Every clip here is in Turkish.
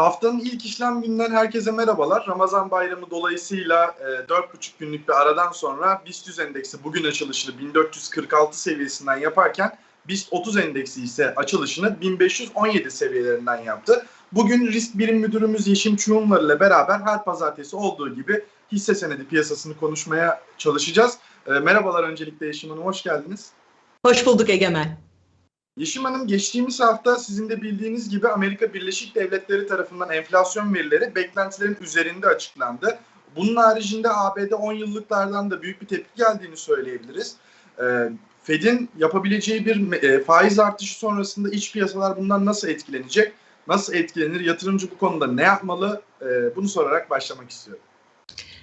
Haftanın ilk işlem gününden herkese merhabalar. Ramazan bayramı dolayısıyla e, 4,5 günlük bir aradan sonra BIST endeksi bugün açılışını 1446 seviyesinden yaparken BIST 30 endeksi ise açılışını 1517 seviyelerinden yaptı. Bugün risk birim müdürümüz Yeşim Çuğumlar ile beraber her pazartesi olduğu gibi hisse senedi piyasasını konuşmaya çalışacağız. E, merhabalar öncelikle Yeşim Hanım, hoş geldiniz. Hoş bulduk Egemen. Yeşim Hanım geçtiğimiz hafta sizin de bildiğiniz gibi Amerika Birleşik Devletleri tarafından enflasyon verileri beklentilerin üzerinde açıklandı. Bunun haricinde ABD 10 yıllıklardan da büyük bir tepki geldiğini söyleyebiliriz. Ee, Fed'in yapabileceği bir e, faiz artışı sonrasında iç piyasalar bundan nasıl etkilenecek? Nasıl etkilenir? Yatırımcı bu konuda ne yapmalı? Ee, bunu sorarak başlamak istiyorum.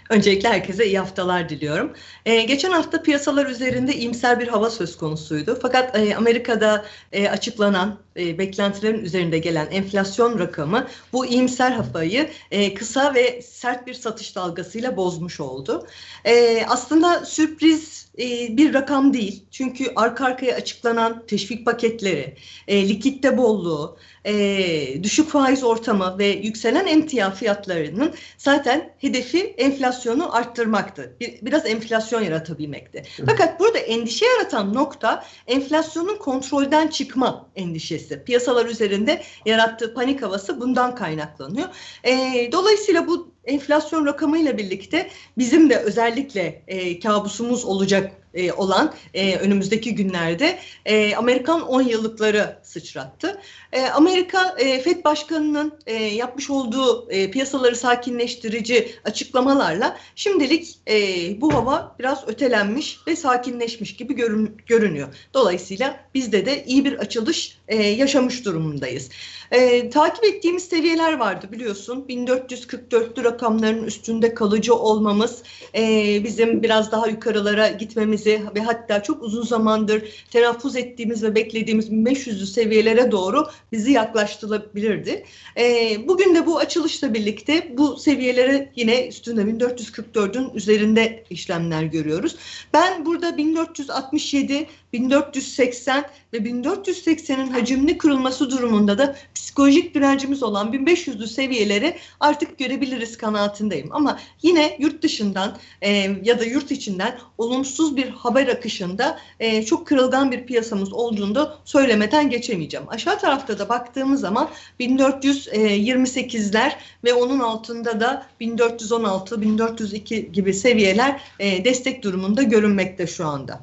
Öncelikle herkese iyi haftalar diliyorum. Ee, geçen hafta piyasalar üzerinde iyimser bir hava söz konusuydu. Fakat e, Amerika'da e, açıklanan e, beklentilerin üzerinde gelen enflasyon rakamı bu iyimser havayı e, kısa ve sert bir satış dalgasıyla bozmuş oldu. E, aslında sürpriz e, bir rakam değil. Çünkü arka arkaya açıklanan teşvik paketleri, e, likitte bolluğu, e, düşük faiz ortamı ve yükselen emtia fiyatlarının zaten hedefi enflasyonu arttırmaktı. Bir, biraz enflasyon yaratabilmekti. Fakat burada endişe yaratan nokta enflasyonun kontrolden çıkma endişesi. Piyasalar üzerinde yarattığı panik havası bundan kaynaklanıyor. E, dolayısıyla bu enflasyon rakamıyla birlikte bizim de özellikle e, kabusumuz olacak e, olan e, önümüzdeki günlerde e, Amerikan 10 yıllıkları sıçrattı. E, Amerika e, Fed Başkanı'nın e, yapmış olduğu e, piyasaları sakinleştirici açıklamalarla şimdilik e, bu hava biraz ötelenmiş ve sakinleşmiş gibi görün, görünüyor. Dolayısıyla bizde de iyi bir açılış e, yaşamış durumundayız. E, takip ettiğimiz seviyeler vardı biliyorsun. 1444'lü rakamların üstünde kalıcı olmamız, e, bizim biraz daha yukarılara gitmemizi ve hatta çok uzun zamandır telaffuz ettiğimiz ve beklediğimiz 1500'lü seviyelere doğru bizi yaklaştırabilirdi. E, bugün de bu açılışla birlikte bu seviyelere yine üstünde 1444'ün üzerinde işlemler görüyoruz. Ben burada 1467, 1480 ve 1480'in hacimli kırılması durumunda da psikolojik direncimiz olan 1500'lü seviyeleri artık görebiliriz kanaatindeyim. Ama yine yurt dışından e, ya da yurt içinden olumsuz bir haber akışında e, çok kırılgan bir piyasamız olduğunu da söylemeden geçemeyeceğim. Aşağı tarafta da baktığımız zaman 1428'ler ve onun altında da 1416, 1402 gibi seviyeler e, destek durumunda görünmekte şu anda.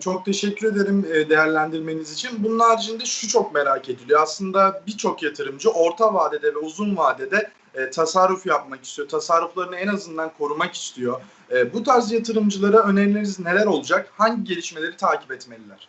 Çok teşekkür ederim değerlendirmeniz için. Bunun haricinde şu çok merak ediliyor. Aslında birçok yatırımcı orta vadede ve uzun vadede e, tasarruf yapmak istiyor. Tasarruflarını en azından korumak istiyor. E, bu tarz yatırımcılara önerileriniz neler olacak? Hangi gelişmeleri takip etmeliler?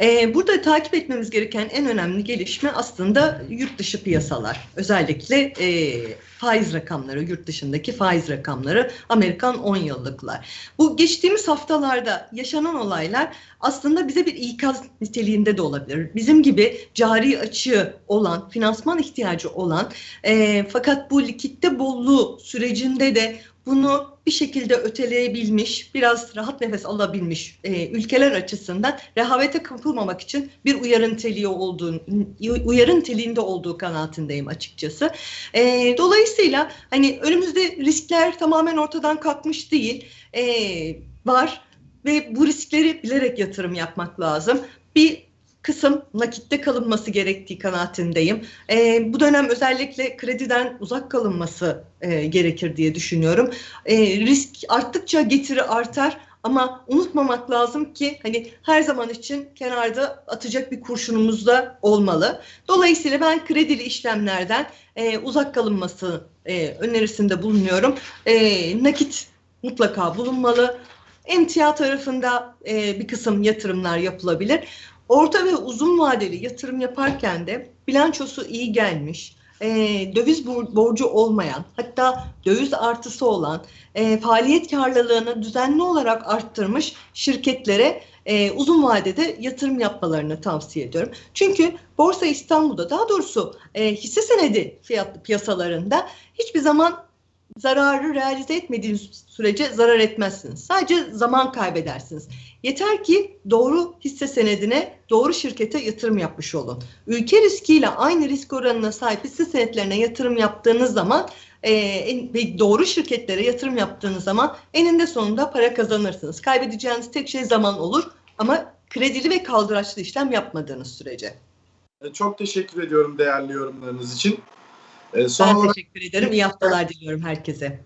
Ee, burada takip etmemiz gereken en önemli gelişme aslında yurt dışı piyasalar. Özellikle e, faiz rakamları, yurt dışındaki faiz rakamları, Amerikan 10 yıllıklar. Bu geçtiğimiz haftalarda yaşanan olaylar aslında bize bir ikaz niteliğinde de olabilir. Bizim gibi cari açığı olan, finansman ihtiyacı olan e, fakat bu likitte bolluğu sürecinde de bunu bir şekilde öteleyebilmiş, biraz rahat nefes alabilmiş e, ülkeler açısından rehavete kapılmamak için bir uyarı niteliği olduğu, uyarı niteliğinde olduğu kanaatindeyim açıkçası. E, dolayısıyla hani önümüzde riskler tamamen ortadan kalkmış değil, e, var ve bu riskleri bilerek yatırım yapmak lazım. Bir kısım nakitte kalınması gerektiği kanaatindeyim. E, bu dönem özellikle krediden uzak kalınması e, gerekir diye düşünüyorum. E, risk arttıkça getiri artar ama unutmamak lazım ki hani her zaman için kenarda atacak bir kurşunumuz da olmalı. Dolayısıyla ben kredili işlemlerden e, uzak kalınması e, önerisinde bulunuyorum. E, nakit mutlaka bulunmalı. Emtia tarafında e, bir kısım yatırımlar yapılabilir. Orta ve uzun vadeli yatırım yaparken de bilançosu iyi gelmiş, e, döviz borcu olmayan, hatta döviz artısı olan, e, faaliyet karlılığını düzenli olarak arttırmış şirketlere e, uzun vadede yatırım yapmalarını tavsiye ediyorum. Çünkü Borsa İstanbul'da daha doğrusu e, hisse senedi fiyatlı piyasalarında hiçbir zaman zararı realize etmediğiniz sürece zarar etmezsiniz. Sadece zaman kaybedersiniz. Yeter ki doğru hisse senedine, doğru şirkete yatırım yapmış olun. Ülke riskiyle aynı risk oranına sahip hisse senetlerine yatırım yaptığınız zaman e, ve doğru şirketlere yatırım yaptığınız zaman eninde sonunda para kazanırsınız. Kaybedeceğiniz tek şey zaman olur ama kredili ve kaldıraçlı işlem yapmadığınız sürece. Çok teşekkür ediyorum değerli yorumlarınız için. E, Son Ben olarak teşekkür ederim. İyi haftalar diliyorum herkese.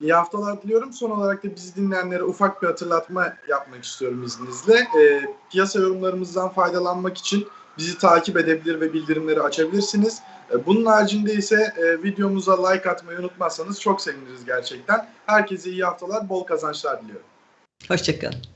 iyi haftalar diliyorum. Son olarak da bizi dinleyenlere ufak bir hatırlatma yapmak istiyorum izninizle. E, piyasa yorumlarımızdan faydalanmak için bizi takip edebilir ve bildirimleri açabilirsiniz. E, bunun haricinde ise e, videomuza like atmayı unutmazsanız çok seviniriz gerçekten. Herkese iyi haftalar, bol kazançlar diliyorum. Hoşçakalın.